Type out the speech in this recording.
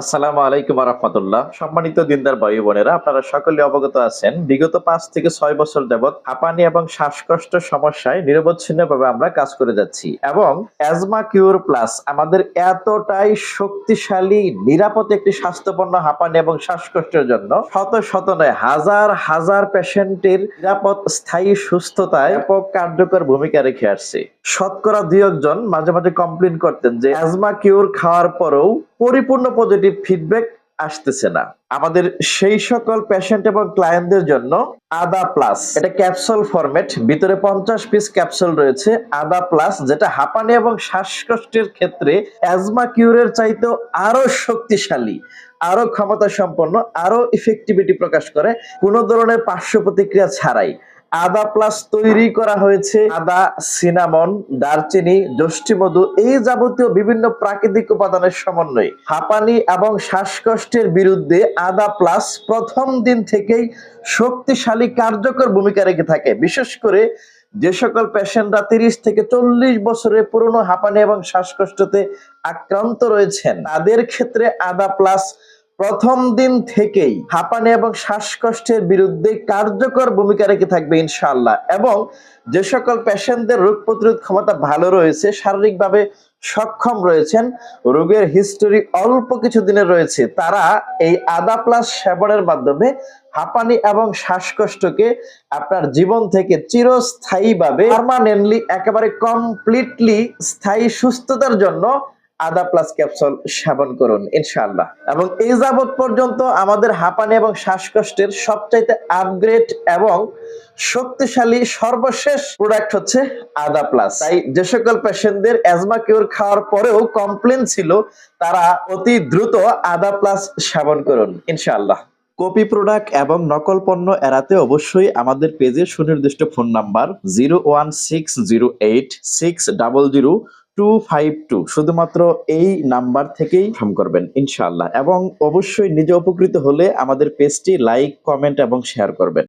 আসসালামু আলাইকুম রহমতুল্লাহ সম্মানিত দিনদার ভাই বোনেরা, আপনারা সকলে অবগত আছেন, বিগত পাঁচ থেকে ছয় বছর যাবৎ হাঁপানি এবং শ্বাসকষ্ট সমস্যায় নিরবচ্ছিন্নভাবে আমরা কাজ করে যাচ্ছি এবং অ্যাজমা কিউর প্লাস আমাদের এতটাই শক্তিশালী, নিরাপদ একটি স্বাস্থ্যপন্ন হাঁপানি এবং শ্বাসকষ্টের জন্য শত শত নয়, হাজার হাজার পেশেন্টের নিরাপদ, স্থায়ী সুস্থতায় ব্যাপক কার্যকর ভূমিকা রেখে আসছে। শতকরা দুই একজন মাঝে মাঝে কমপ্লেন করতেন যে অ্যাজমা কিউর খাওয়ার পরেও পরিপূর্ণ পজিটিভ ফিডব্যাক আসতেছে না। আমাদের সেই সকল পেশেন্ট এবং ক্লায়েন্টদের জন্য আদা প্লাস এটা ক্যাপসুল ফরম্যাট ভিতরে পঞ্চাশ পিস ক্যাপসুল রয়েছে আদা প্লাস যেটা হাঁপানি এবং শ্বাসকষ্টের ক্ষেত্রে অ্যাজমা কিউরের চাইতেও আরও শক্তিশালী, আরও ক্ষমতা সম্পন্ন আরও ইফেক্টিভিটি প্রকাশ করে, কোনো ধরনের পার্শ্ব প্রতিক্রিয়া ছাড়াই। আদা প্লাস তৈরি করা হয়েছে। আদা, সিনামন, দারচিনি যষ্টিমধু এই যাবতীয় বিভিন্ন প্রাকৃতিক উপাদানের সমন্বয়ে। হাঁপানি এবং শ্বাসকষ্টের বিরুদ্ধে আদা প্লাস প্রথম দিন থেকেই শক্তিশালী কার্যকর ভূমিকা রেখে থাকে। বিশেষ করে যে সকল পেশেন্টরা তিরিশ থেকে চল্লিশ বছরের পুরনো হাঁপানি এবং শ্বাসকষ্টতে আক্রান্ত রয়েছেন, তাদের ক্ষেত্রে আদা প্লাস প্রথম দিন থেকেই হাঁপানি এবং শ্বাসকষ্টের বিরুদ্ধে কার্যকর ভূমিকা রেখে থাকবে ইনশাআল্লাহ। এবং যে সকল পেশেন্টদের রোগ প্রতিরোধ ক্ষমতা ভালো রয়েছে, শারীরিকভাবে সক্ষম রয়েছেন, রোগের হিস্টোরি অল্প কিছু দিনের রয়েছে, তারা এই আদা প্লাস সেবনের মাধ্যমে হাঁপানি এবং শ্বাসকষ্টকে আপনার জীবন থেকে চিরস্থায়ীভাবে পার্মানেন্টলি একেবারে কমপ্লিটলি স্থায়ী সুস্থতার জন্য আদা প্লাস ক্যাপসুল সেবন করুন, ইনশাআল্লাহ। এবং এই যাবৎ পর্যন্ত আমাদের হাঁপানি এবং শ্বাসকষ্টের সবচাইতে আপগ্রেড এবং শক্তিশালী সর্বশেষ প্রোডাক্ট হচ্ছে আদা প্লাস তাই যে সকল পেশেন্টদের অ্যাজমা কিউর খাওয়ার পরেও কমপ্লেন ছিল, তারা অতি দ্রুত আদা প্লাস সেবন করুন, ইনশাআল্লাহ। কপি প্রোডাক্ট এবং নকল পণ্য এড়াতে অবশ্যই আমাদের পেজে সুনির্দিষ্ট phone number zero one six zero eight six double zero two five two শুধুমাত্র এই নাম্বার থেকেই ফোন করবেন ইনশাল্লাহ এবং অবশ্যই নিজে উপকৃত হলে আমাদের পেজটি লাইক কমেন্ট এবং শেয়ার করবেন।